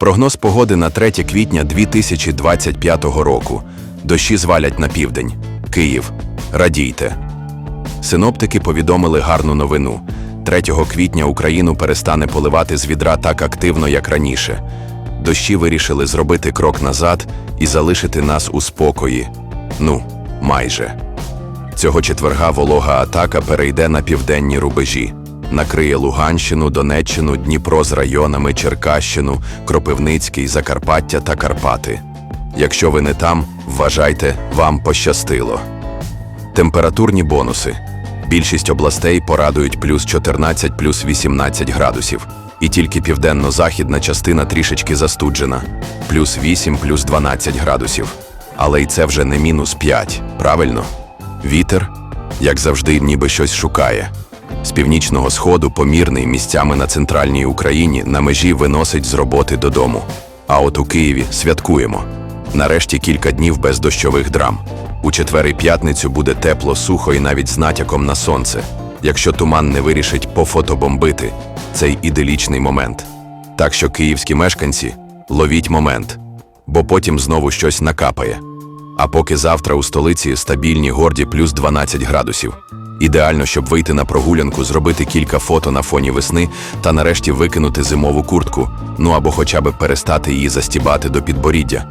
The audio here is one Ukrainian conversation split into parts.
Прогноз погоди на 3 квітня 2025 року. Дощі звалять на південь. Київ. Радійте. Синоптики повідомили гарну новину. 3 квітня Україну перестане поливати з відра так активно, як раніше. Дощі вирішили зробити крок назад і залишити нас у спокої. Ну, майже. Цього четверга волога атака перейде на південні рубежі. Накриє Луганщину, Донеччину, Дніпро з районами, Черкащину, Кропивницький, Закарпаття та Карпати. Якщо ви не там, вважайте, вам пощастило. Температурні бонуси. Більшість областей порадують плюс 14, плюс 18 градусів. І тільки південно-західна частина трішечки застуджена. Плюс 8, плюс 12 градусів. Але й це вже не мінус 5, правильно? Вітер, як завжди, ніби щось шукає. З північного сходу помірний місцями на центральній Україні на межі виносить з роботи додому. А от у Києві святкуємо. Нарешті кілька днів без дощових драм. У четвер і п'ятницю буде тепло, сухо і навіть з натяком на сонце. Якщо туман не вирішить пофотобомбити, цей іделічний момент. Так що київські мешканці ловіть момент, бо потім знову щось накапає. А поки завтра у столиці стабільні горді плюс 12 градусів. Ідеально, щоб вийти на прогулянку, зробити кілька фото на фоні весни та нарешті викинути зимову куртку, ну або хоча б перестати її застібати до підборіддя.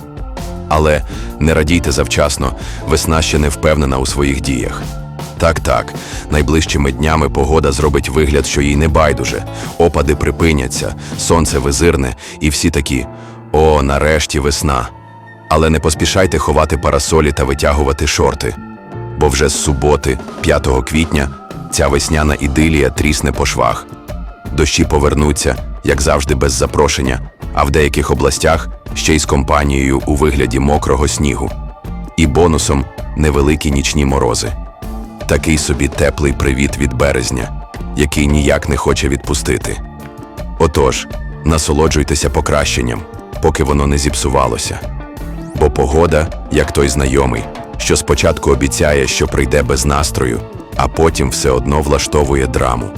Але не радійте завчасно, весна ще не впевнена у своїх діях. Так, так, найближчими днями погода зробить вигляд, що їй не байдуже, опади припиняться, сонце визирне, і всі такі: о, нарешті весна. Але не поспішайте ховати парасолі та витягувати шорти. Бо вже з суботи, 5 квітня, ця весняна ідилія трісне по швах. Дощі повернуться, як завжди, без запрошення, а в деяких областях ще й з компанією у вигляді мокрого снігу. І бонусом невеликі нічні морози. Такий собі теплий привіт від березня, який ніяк не хоче відпустити. Отож, насолоджуйтеся покращенням, поки воно не зіпсувалося. Бо погода, як той знайомий, що спочатку обіцяє, що прийде без настрою, а потім все одно влаштовує драму.